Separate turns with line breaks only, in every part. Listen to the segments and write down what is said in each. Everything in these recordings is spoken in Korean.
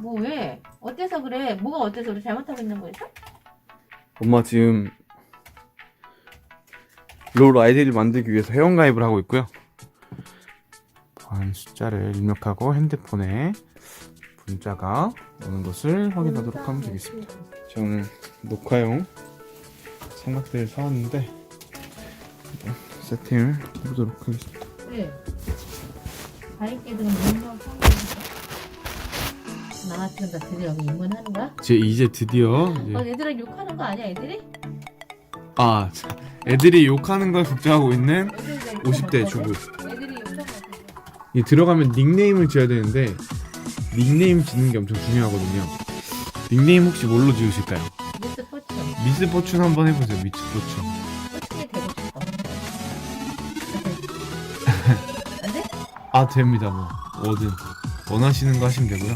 뭐 왜? 어때서 그래? 뭐가 어때서 그래? 잘못하고 있는 거였어?
엄마 지금 롤 아이디를 만들기 위해서 회원가입을 하고 있고요. 보안 숫자를 입력하고 핸드폰에 문자가 오는 것을 확인하도록 하면 되겠습니다. 오늘 녹화용 삼각대를 사왔는데 세팅을 해보도록 하겠습니다.
그래. 가입기들은 몇명 성공했어? 나 지금 나 드디어 여기 입문하는 거야?
제 이제 드디어
어, 얘들아 욕하는 거 아니야, 애들이?
아 자, 애들이 욕하는 걸 걱정하고 있는
애들이 나 욕하는
50대
거
주부.
애들이.
이 들어가면 닉네임을 지어야 되는데 닉네임 짓는 게 엄청 중요하거든요. 닉네임 혹시 뭘로 지으실까요?
미스 포춘.
미스 포춘 한번 해보세요. 미스 포춘.
포춘이 되고 싶어. 안 돼?
아 됩니다 뭐 뭐든 원하시는 거 하시면 되고요.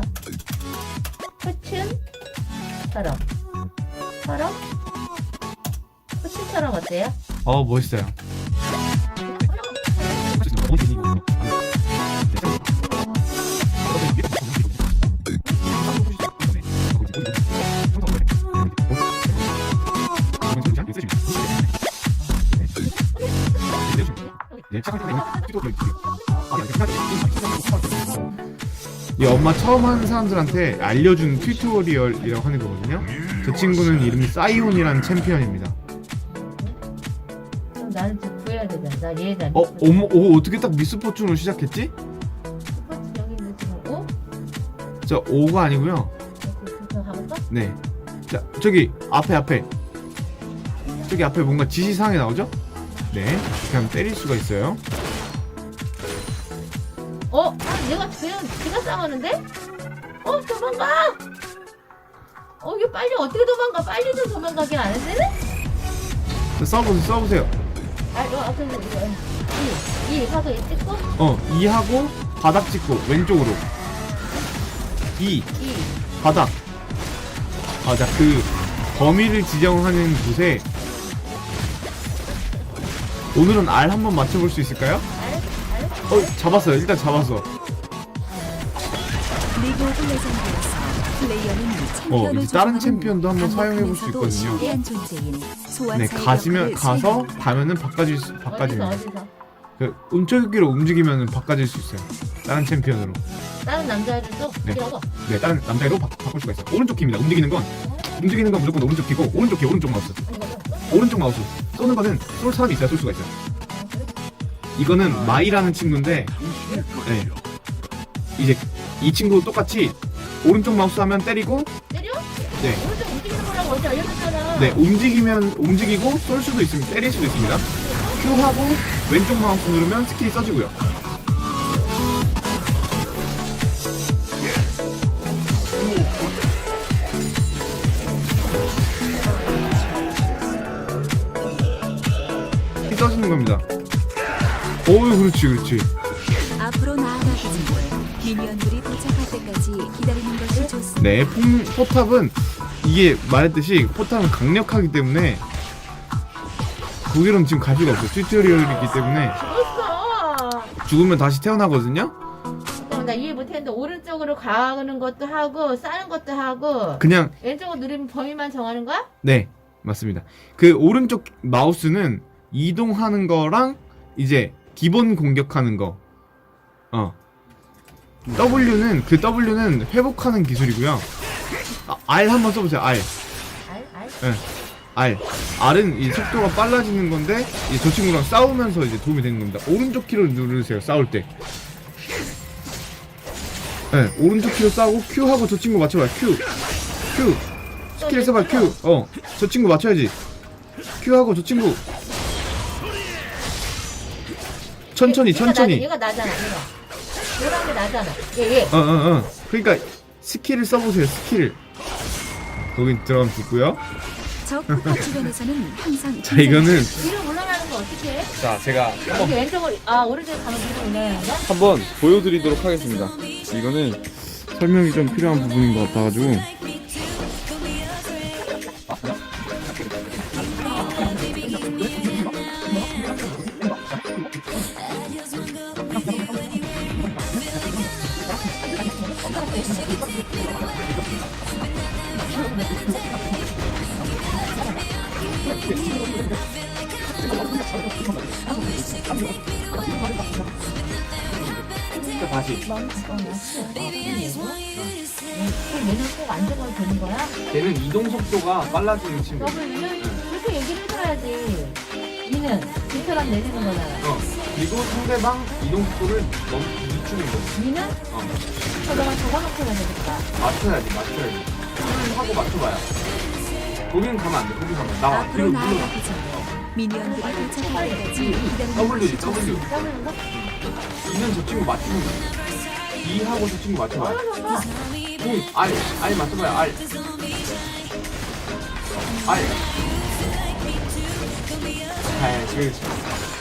포춘처럼 할게요. 포춘처럼. 포춘처럼. 처럼? 포춘처럼 어때요?
어 멋있어요. 이 엄마 처음 하는 사람들한테 알려준 튜토리얼이라고 하는 거거든요. 저 친구는 이름이 사이온이라는 챔피언입니다.
그럼 나는 좀 구해야 되잖아. 나 얘가.
어, 어머, 오, 어떻게 딱 미스 포춘으로 시작했지?
포춘 여기 있는 지금 오?
저 5가 아니고요.
가볼까?
네. 자, 저기 앞에 앞에. 저기 앞에 뭔가 지시사항이 나오죠? 네. 이렇게 하면 때릴 수가 있어요.
어? 아, 얘가 그냥 지가 싸우는데? 어, 도망가! 어, 이게 빨리 어떻게 도망가? 빨리 좀 도망가게 안 했네?
자, 써보세요, 써보세요.
아, 이거 앞에 이거. 이, 이, 가서 이 찍고,
어, 2하고 바닥 찍고 왼쪽으로. 2,
이.
바닥. 아, 자, 그 범위를 지정하는 곳에 오늘은 R 한번 맞춰볼 수 있을까요? 어, 잡았어요. 일단 잡았어.
리그 오브 레전드에서 플레이어는
어,
챔피언을
이제 다른
조종하는
챔피언도 한번 사용해 볼 수
강력하면서도
있거든요.
신비한 존재인 소환
네,
사의 역할을
가서
수행합니다.
가면은 바꿔질 수
어디서,
바꿔집니다.
어디서?
그 움켜쥐기로 움직이면은 바꿔질 수 있어요. 다른 챔피언으로.
다른 남자애들도
네.
이러고.
네, 다른 남자애로 바, 바꿀 수가 있어요. 오른쪽 키입니다. 움직이는 건 움직이는 건 무조건 오른쪽 키고 오른쪽 키 오른쪽 마우스.
아니.
오른쪽 마우스. 쏘는 거는 쏠 사람이 있어야 쏠 수가 있어요. 이거는 마이라는 친구인데 네. 이제 이 친구도 똑같이 오른쪽 마우스 하면 때리고
때려?
네.
오른쪽 움직이는 거라고 어제 알려줬잖아.
네, 움직이면 움직이고 쏠 수도 있습니다. 때릴 수도 있습니다. Q 하고 왼쪽 마우스 누르면 스킬이 써지고요. 그렇지, 그렇지.
앞으로 나아가기 전에 미니언들이 도착할 때까지 기다리는 것이 좋습니다.
네, 포, 포탑은 이게 말했듯이 포탑은 강력하기 때문에 거기로는 지금 갈 수가 없어요. 튜토리얼이기 때문에
죽었어.
죽으면 다시 태어나거든요.
잠깐만, 나 이해 못했는데, 오른쪽으로 가는 것도 하고, 싸는 것도 하고,
그냥
왼쪽으로 누르면 범위만 정하는 거야?
네 맞습니다. 그 오른쪽 마우스는 이동하는 거랑 이제 기본 공격하는 거. 어. W는 그 W는 회복하는 기술이고요. 아, R 한번 써보세요. R. 네. R. R은 이 속도가 빨라지는 건데 이 저 친구랑 싸우면서 이제 도움이 되는 겁니다. 오른쪽 키를 누르세요. 싸울 때. 네, 오른쪽 키로 싸우고 Q 하고 저 친구 맞춰봐요. Q. Q. 스킬 써봐 Q. 어, 저 친구 맞춰야지. Q 하고 저 친구. 천천히,
얘가 나-
천천히.
얘가 나잖아, 얘가. 노란 게 나잖아. 얘, 얘.
어, 어, 어. 그러니까 스킬을 써보세요. 스킬을. 거기 들어가면 죽고요.
주변에서는 항상
자, 이거는
위로 올라가는 거 어떻게 해?
자, 제가
여기 왼쪽으로, 아, 오른쪽으로 가면 위로 올라가는?
한번 보여드리도록 하겠습니다. 이거는 설명이 좀 필요한 부분인 것 같아가지고
자, 다시.
얘는 꼭 앉아가도 되는 거야?
걔는 이동 속도가 빨라지는 친구.
W는 그렇게 얘기를 해줘야지. 이는 빈사람 내리는 거잖아.
어. 그리고 상대방 이동 속도를 너무 늦추는 거지.
이는
어.
저거랑 적어놓고 해야 되겠다.
맞춰야지, 맞춰야지. 하고 맞춰봐야. 거기는 가면 안 돼, 거기 가면. 나와.
앞으로
뒤로 물러나.
나아가기 전에 미니언들이 도착할 때까지 기다리는
W,
것이
W. 이는 저 친구 맞추는 거야. 이 하고 저 친구 맞춰봐요.
어,
응, 알, 알 맞춰봐요, 알. 알. 아, 지금,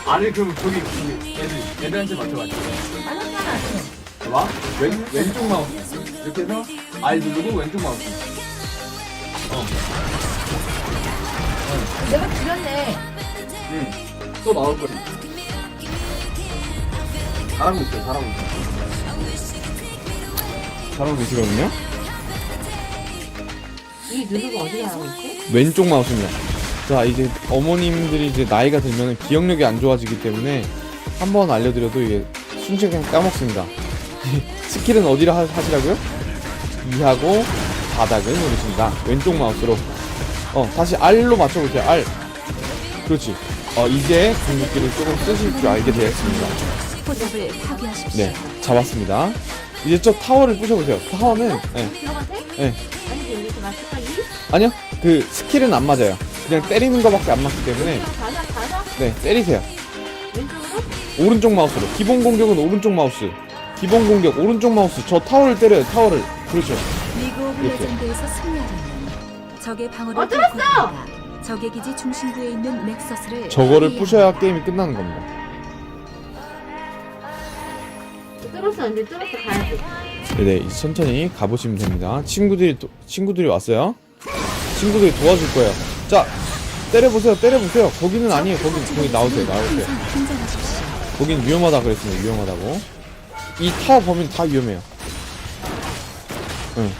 알을 그럼 저기, 저기 애들, 애들한테 맞춰봐.
알았잖아.
봐. 왼, 왼쪽 마우스. 이렇게 해서 알 누르고 왼쪽 마우스. 어.
내가 줄였네.
응. 또 나올 거야. 잘하고 있어요, 잘하고 있어요. 잘하고 계시거든요?
이 누르고 어디 가고 있지?
왼쪽 마우스입니다. 자, 이제 어머님들이 이제 나이가 들면 기억력이 안 좋아지기 때문에 한 번 알려드려도 이게 순식간에 까먹습니다. 스킬은 어디로 하, 하시라고요? 2하고 바닥을 누르십니다. 왼쪽 마우스로. 어, 다시 R로 맞춰보세요. R. 그렇지. 어, 이제 궁극기를 조금 쓰실 줄 알게 되었습니다. 네, 잡았습니다. 이제 저 타워를 부셔보세요. 타워는.
아니 이제 여기서 맞을까? 이?
아니요. 그 스킬은 안 맞아요. 그냥 때리는 거밖에 안 맞기 때문에. 네, 때리세요. 오른쪽 마우스로 기본 공격은 오른쪽 마우스 기본 공격 오른쪽 마우스 저 타워를 때려요 타워를 그렇죠 이렇게.
적의 방어를
어, 들었어!
뚫고 합니다. 적의 기지 중심부에 있는 넥서스를
저거를 부셔야. 게임이 끝나는 겁니다.
뚫었어 이제 뚫었어 가야지.
네네 이제 천천히 가보시면 됩니다. 친구들이 또, 친구들이 왔어요. 친구들이 도와줄 거예요. 자 때려보세요 때려보세요. 거기는 아니에요. 거기 거기 나오세요 나오세요.
긴장하십시오.
거긴 위험하다 그랬습니다. 위험하다고. 이 타워 범위는 다 위험해요. 응.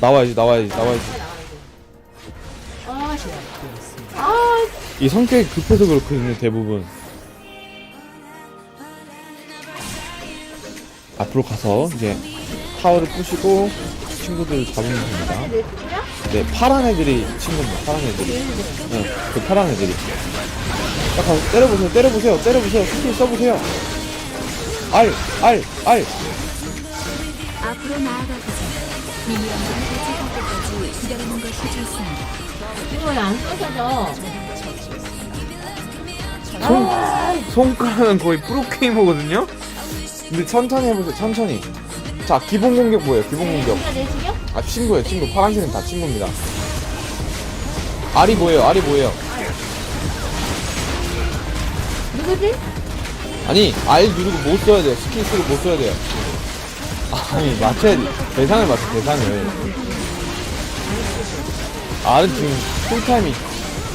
나와야지 나와야지 나와야지 이 성격이 급해서 그렇거든요 대부분 앞으로 가서 이제 타워를 부시고 친구들 잡으면 됩니다? 네 파란 애들이 친구입니다 파란 애들이
얘네들.
네, 그 파란 애들이 딱 가서 때려보세요 때려보세요 때려보세요 스킬 써보세요 알 알, 알.
앞으로 도착할 때까 지 기다리는 것이 좋습니다.
이거 왜안 써져져?
손,
아,
손가락은 거의 프로게이머거든요? 근데 천천히 해보세요 천천히. 자 기본 공격 뭐예요? 기본 공격.
친구가 내 지겨?
아 친구예요 친구. 파란색은 다 친구입니다. 알이 뭐예요? 알이 뭐예요?
누구지?
아니 알 누르고 못 써야 돼요? 스킬 쓰고 못 써야 돼요? 아니 맞춰야지 대상을 맞춰 대상을 알은 지금 풀타임이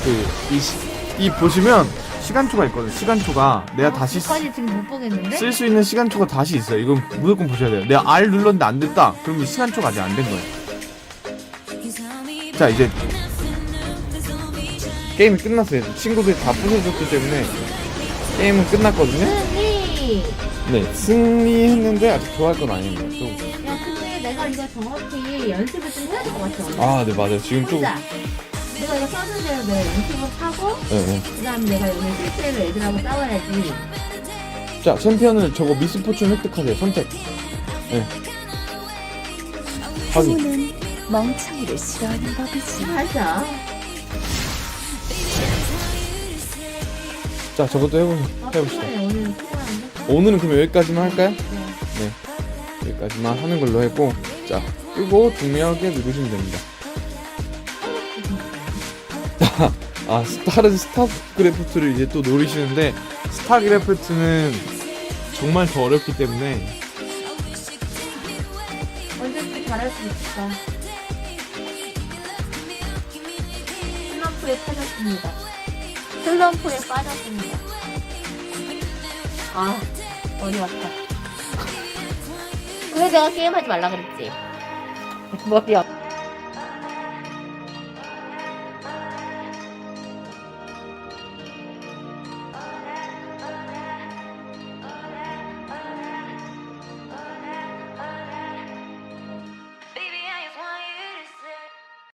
그이
이 보시면 시간초가 있거든. 시간초가 내가 다시
까지 지금 못 보겠는데?
쓸 수 있는 시간초가 다시 있어요. 이건 무조건 보셔야 돼요. 내가 R 눌렀는데 안 됐다. 그러면 시간초가 아직 안 된 거예요. 자 이제
게임이 끝났어요 친구들이 다 부숴줬기 때문에 게임은 끝났거든요
승리!
네 승리했는데 아직 좋아할 건 아닙니다
야 근데 내가 이거 정확히 연습을 좀 해야 될 것 같아 오늘.
또아네 맞아요 지금 좀
혼자. 내가 이거 써준 대로 내가 연습을 하고
네, 네.
그 다음에 내가 오늘 실제로 애들하고 싸워야지
자 챔피언을 저거 미스포춘 획득하세요 선택 네 확인
행운은 멍청이를 싫어하는 법이지.
하자
자 저것도 해보,
아,
해봅시다.
오늘?
오늘은 그럼 여기까지만 할까요?
네.
여기까지만 하는 걸로 했고 자 끄고 중요하게 누르시면 됩니다. 아 다른 스타크래프트를 이제 또 노리시는데
스타크래프트는 정말 더 어렵기 때문에.
언제든지 잘할 수 있을까 슬럼프에 빠졌습니다. 슬럼프에 빠졌습니다. 아 머리 아파. 그래 내가 게임하지 말라 그랬지 머리 아